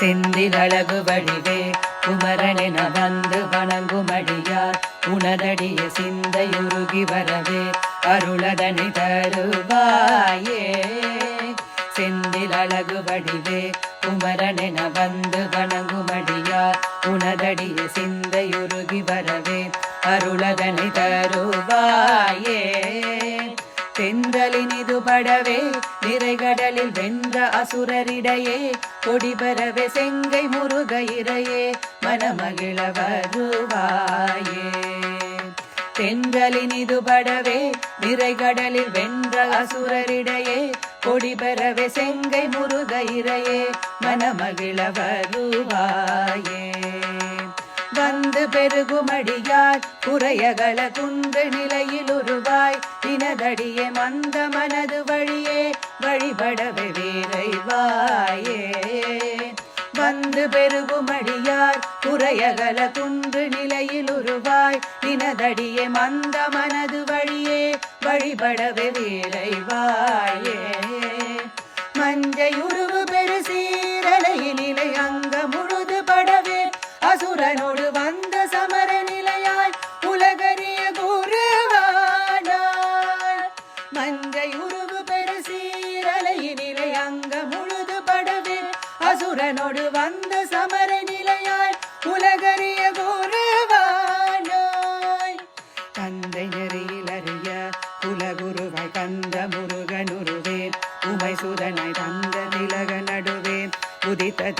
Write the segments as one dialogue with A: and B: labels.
A: செந்தில் அழகு வடிவே குமரனென வந்து வணங்குமடியார் உணரடிய சிந்தையுருகி வரவே அருளதனை தருவாயே. செந்தில் வடிவே குமரனென வந்து வணங்குமடி அசுரரிடையே கொடி பரவே செங்கை முருக இறையே மனமகிழ வருவாயே. தென்றலினிது படவே நிறைகடலில் வென்ற அசுரரிடையே கொடி கொடிபெறவே செங்கை முருக இறையே மனமகிழ வருவாயே. வந்து பெருகுமடியார் குறையகல குன்று நிலையில் உருவாய் தினதடியே மந்த மனது வழியே வழிபடவே மனதடியே மந்த மனது வழியே வழிபடவே வீரைவாயே மஞ்சை உருவு பெரு சீரலையினிலை அங்க முழுது படவே அசுரனோடு வந்த சமர நிலையாய் உலகறிய குருவானாய். மஞ்சையுருவு பெரு சீரலையினிலை அங்க முழுது படவே அசுரனோடு வந்த சமர நிலையாய் உலகறிய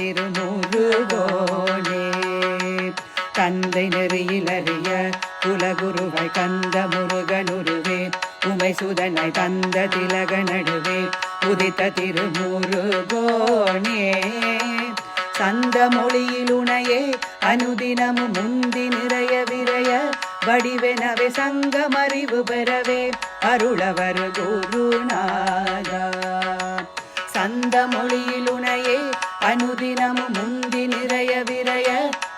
A: திருமுருகோனே தந்தை நெறியிலறிய குலகுருவை கந்த முருகனுருவே. உமை சுதனை தந்த திலக நடுவே உதித்த திருமுருகோனே. சந்த மொழியிலுனையே அனுதினமும் முந்தி நிறைய விரைய. வடிவெனவே சங்கமறிவு பெறவே. அருளவர் குருநாதா. சந்த மொழியிலுனையே அனுதினமும் முந்தி நிறைய விரைய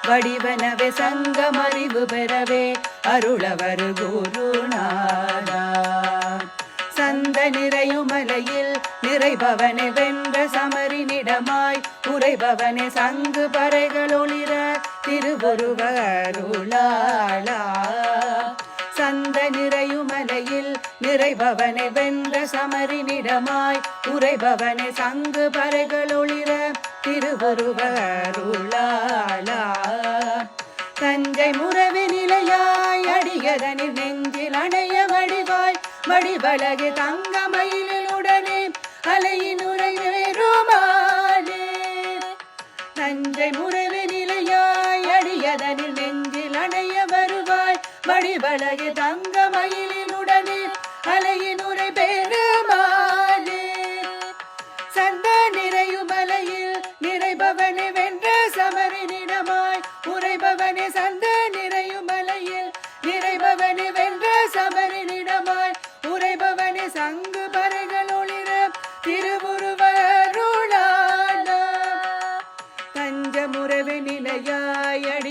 A: வடிவனவே சங்கமறிவு பெறவே அருளவர் குருநாதா சந்த நிறையுமலையில் நிறைபவனை வென்ற சமரினிடமாய் உரைபவனே சங்கு பறைகள் ஒளிர திருவுருவருளாளா சந்த நிறையுமலையில் நிறைபவனை வென்ற சமரினிடமாய் உரைபவனே சங்கு பறைகள் ஒளிர திருவுருவருளாளா தஞ்சை முறவி நிலையாய் அடியதனில் நெஞ்சில் அணைய வடிவாய் வடிவழகு தங்க மயிலுடனே அலையின் உரைவேறுமானே தஞ்சை முறவி நிலையாய் அடியதனில் நெஞ்சில் அணைய வருவாய் வடிவழகு தங்க மயிலுடனே அலையின் உரை பெரு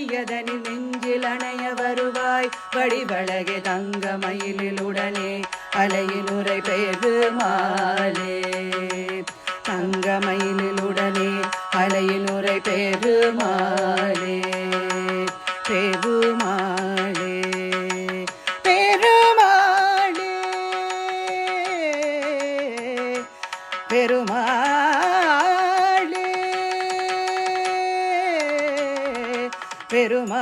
A: நிலையாய் நெஞ்சில் அணைய வருவாய். வடிவழகே தங்க மயிலில் உடனே அலையில் உரை பெருமாளே தங்க மயிலில் உடனே அலையில் உரை பெருமாளே பெருமாளே பெருமா